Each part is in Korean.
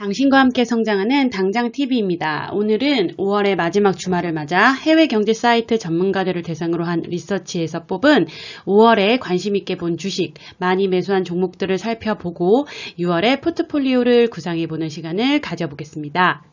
당신과 함께 성장하는 당장TV입니다. 오늘은 5월의 마지막 주말을 맞아 해외 경제 사이트 전문가들을 대상으로 한 리서치에서 뽑은 5월에 관심 있게 본 주식, 많이 매수한 종목들을 살펴보고 6월에 포트폴리오를 구상해 보는 시간을 가져보겠습니다.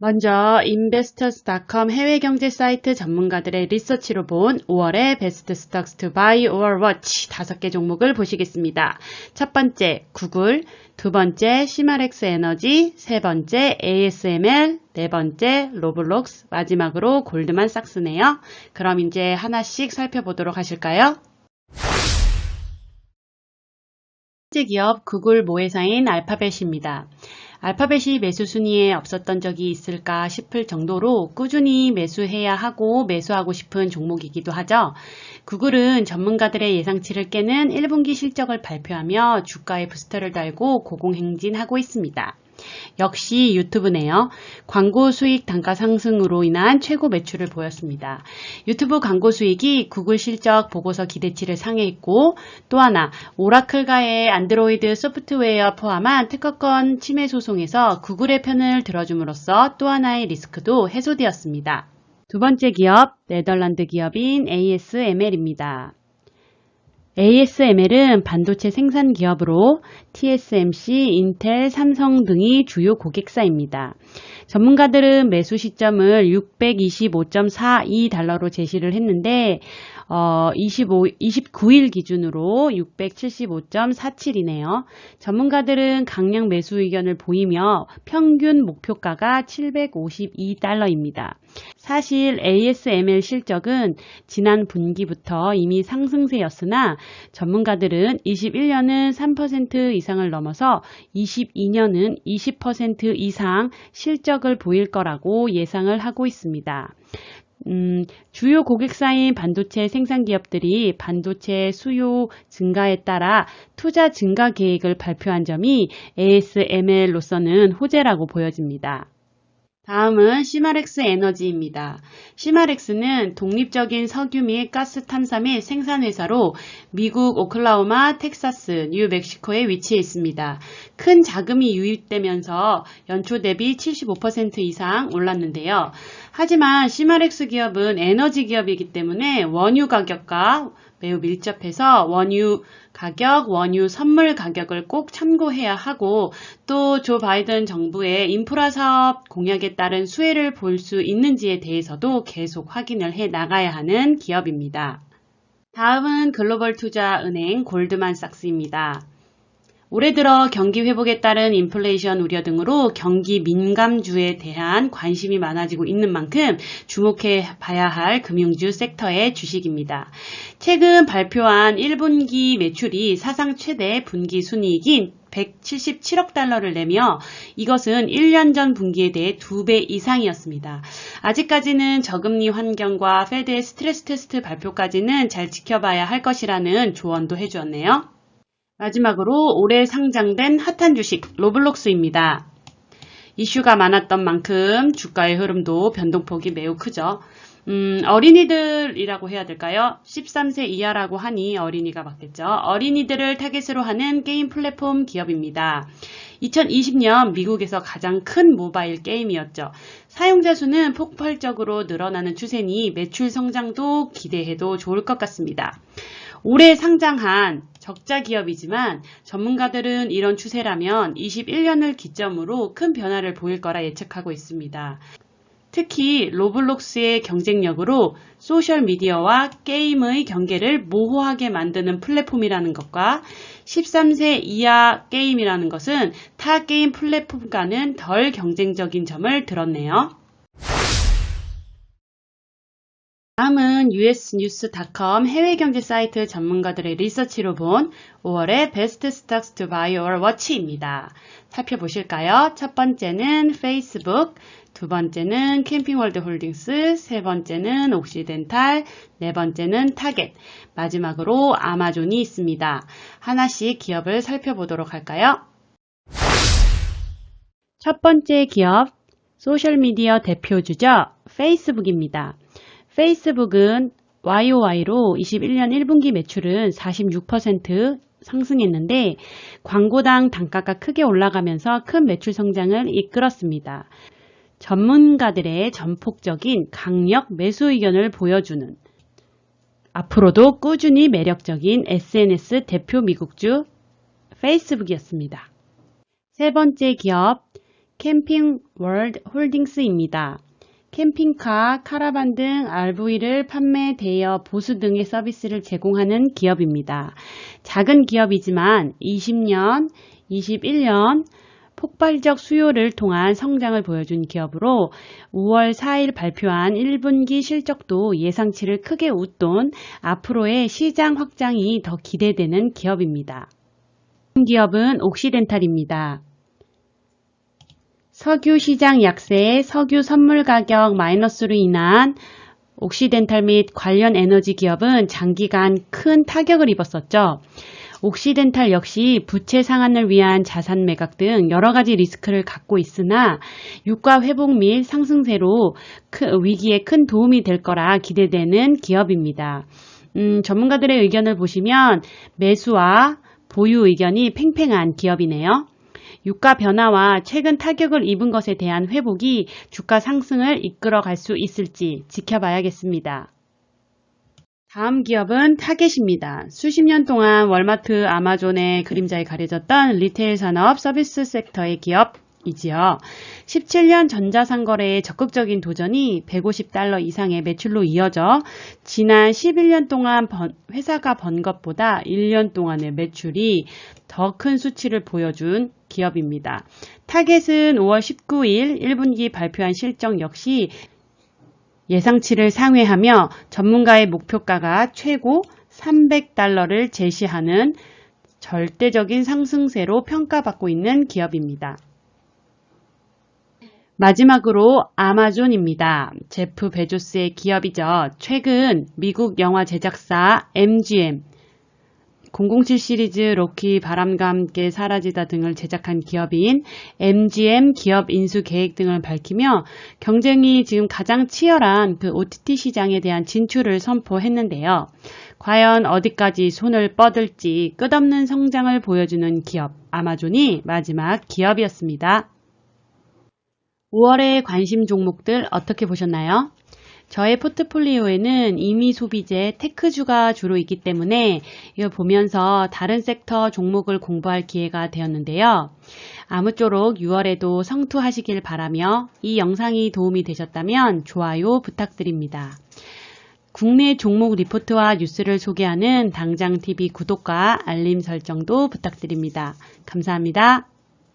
먼저 investors.com 해외 경제 사이트 전문가들의 리서치로 본 5월의 베스트 스톡스 투 바이 or watch 다섯 개 종목을 보시겠습니다. 첫 번째 구글, 두 번째 시마렉스 에너지, 세 번째 ASML, 네 번째 로블록스, 마지막으로 골드만삭스네요. 그럼 이제 하나씩 살펴보도록 하실까요? 기업 구글 모회사인 알파벳입니다. 알파벳이 매수 순위에 없었던 적이 있을까 싶을 정도로 꾸준히 매수해야 하고 매수하고 싶은 종목이기도 하죠. 구글은 전문가들의 예상치를 깨는 1분기 실적을 발표하며 주가에 부스터를 달고 고공행진하고 있습니다. 역시 유튜브네요. 광고 수익 단가 상승으로 인한 최고 매출을 보였습니다. 유튜브 광고 수익이 구글 실적 보고서 기대치를 상회했고 또 하나 오라클과의 안드로이드 소프트웨어 포함한 특허권 침해 소송에서 구글의 편을 들어줌으로써 또 하나의 리스크도 해소되었습니다. 두 번째 기업 네덜란드 기업인 ASML입니다. ASML은 반도체 생산 기업으로 TSMC, 인텔, 삼성 등이 주요 고객사입니다. 전문가들은 매수 시점을 625.42달러로 제시를 했는데 어, 25, 29일 기준으로 675.47이네요. 전문가들은 강력 매수 의견을 보이며 평균 목표가가 752달러입니다. 사실 ASML 실적은 지난 분기부터 이미 상승세였으나 전문가들은 21년은 3% 이상을 넘어서 22년은 20% 이상 실적을 보일 거라고 예상을 하고 있습니다. 음, 주요 고객사인 반도체 생산 기업들이 반도체 수요 증가에 따라 투자 증가 계획을 발표한 점이 ASML로서는 호재라고 보여집니다. 다음은 시마렉스 에너지입니다. 시마렉스는 독립적인 석유 및 가스 탐사 및 생산 회사로 미국 오클라호마, 텍사스, 뉴멕시코에 위치해 있습니다. 큰 자금이 유입되면서 연초 대비 75% 이상 올랐는데요. 하지만 시마렉스 기업은 에너지 기업이기 때문에 원유 가격과 매우 밀접해서 원유 가격, 원유 선물 가격을 꼭 참고해야 하고 또 조 바이든 정부의 인프라 사업 공약에 따른 수혜를 볼 수 있는지에 대해서도 계속 확인을 해 나가야 하는 기업입니다. 다음은 글로벌 투자 은행 골드만삭스입니다. 올해 들어 경기 회복에 따른 인플레이션 우려 등으로 경기 민감주에 대한 관심이 많아지고 있는 만큼 주목해 봐야 할 금융주 섹터의 주식입니다. 최근 발표한 1분기 매출이 사상 최대 분기 순이익인 177억 달러를 내며 이것은 1년 전 분기에 대해 2배 이상이었습니다. 아직까지는 저금리 환경과 페드의 스트레스 테스트 발표까지는 잘 지켜봐야 할 것이라는 조언도 해주었네요. 마지막으로 올해 상장된 핫한 주식 로블록스입니다. 이슈가 많았던 만큼 주가의 흐름도 변동폭이 매우 크죠. 음, 어린이들이라고 해야 될까요? 13세 이하라고 하니 어린이가 맞겠죠. 어린이들을 타겟으로 하는 게임 플랫폼 기업입니다. 2020년 미국에서 가장 큰 모바일 게임이었죠. 사용자 수는 폭발적으로 늘어나는 추세니 매출 성장도 기대해도 좋을 것 같습니다. 올해 상장한 적자 기업이지만 전문가들은 이런 추세라면 21년을 기점으로 큰 변화를 보일 거라 예측하고 있습니다. 특히 로블록스의 경쟁력으로 소셜미디어와 게임의 경계를 모호하게 만드는 플랫폼이라는 것과 13세 이하 게임이라는 것은 타 게임 플랫폼과는 덜 경쟁적인 점을 들었네요. 다음은 usnews.com 해외 경제 사이트 전문가들의 리서치로 본 5월의 베스트 스탁스 투 바이 or watch입니다. 살펴보실까요? 첫 번째는 페이스북, 두 번째는 캠핑월드 홀딩스, 세 번째는 옥시덴탈, 네 번째는 타겟, 마지막으로 아마존이 있습니다. 하나씩 기업을 살펴보도록 할까요? 첫 번째 기업, 소셜미디어 대표주죠. 페이스북입니다. 페이스북은 YOY로 21년 1분기 매출은 46% 상승했는데 광고당 단가가 크게 올라가면서 큰 매출 성장을 이끌었습니다. 전문가들의 전폭적인 강력 매수 의견을 보여주는 앞으로도 꾸준히 매력적인 SNS 대표 미국주 페이스북이었습니다. 세 번째 기업 캠핑 월드 홀딩스입니다. 캠핑카, 카라반 등 RV를 판매, 대여, 보수 등의 서비스를 제공하는 기업입니다. 작은 기업이지만 20년, 21년 폭발적 수요를 통한 성장을 보여준 기업으로 5월 4일 발표한 1분기 실적도 예상치를 크게 웃돈 앞으로의 시장 확장이 더 기대되는 기업입니다. 기업은 옥시덴탈입니다. 석유 시장 약세에 석유 선물 가격 마이너스로 인한 옥시덴탈 및 관련 에너지 기업은 장기간 큰 타격을 입었었죠. 옥시덴탈 역시 부채 상환을 위한 자산 매각 등 여러 가지 리스크를 갖고 있으나 유가 회복 및 상승세로 위기에 큰 도움이 될 거라 기대되는 기업입니다. 음, 전문가들의 의견을 보시면 매수와 보유 의견이 팽팽한 기업이네요. 유가 변화와 최근 타격을 입은 것에 대한 회복이 주가 상승을 이끌어 갈 수 있을지 지켜봐야겠습니다. 다음 기업은 타겟입니다. 수십 년 동안 월마트, 아마존의 그림자에 가려졌던 리테일 산업 서비스 섹터의 기업 이지요. 17년 전자상거래의 적극적인 도전이 150달러 이상의 매출로 이어져 지난 11년 동안 번, 회사가 번 것보다 1년 동안의 매출이 더 큰 수치를 보여준 기업입니다. 타겟은 5월 19일 1분기 발표한 실적 역시 예상치를 상회하며 전문가의 목표가가 최고 300달러를 제시하는 절대적인 상승세로 평가받고 있는 기업입니다. 마지막으로 아마존입니다. 제프 베조스의 기업이죠. 최근 미국 영화 제작사 MGM 007 시리즈 로키 바람과 함께 사라지다 등을 제작한 기업인 MGM 기업 인수 계획 등을 밝히며 경쟁이 지금 가장 치열한 그 OTT 시장에 대한 진출을 선포했는데요. 과연 어디까지 손을 뻗을지 끝없는 성장을 보여주는 기업 아마존이 마지막 기업이었습니다. 5월의 관심 종목들 어떻게 보셨나요? 저의 포트폴리오에는 이미 소비재 테크주가 주로 있기 때문에 이거 보면서 다른 섹터 종목을 공부할 기회가 되었는데요. 아무쪼록 6월에도 성투하시길 바라며 이 영상이 도움이 되셨다면 좋아요 부탁드립니다. 국내 종목 리포트와 뉴스를 소개하는 당장TV 구독과 알림 설정도 부탁드립니다. 감사합니다.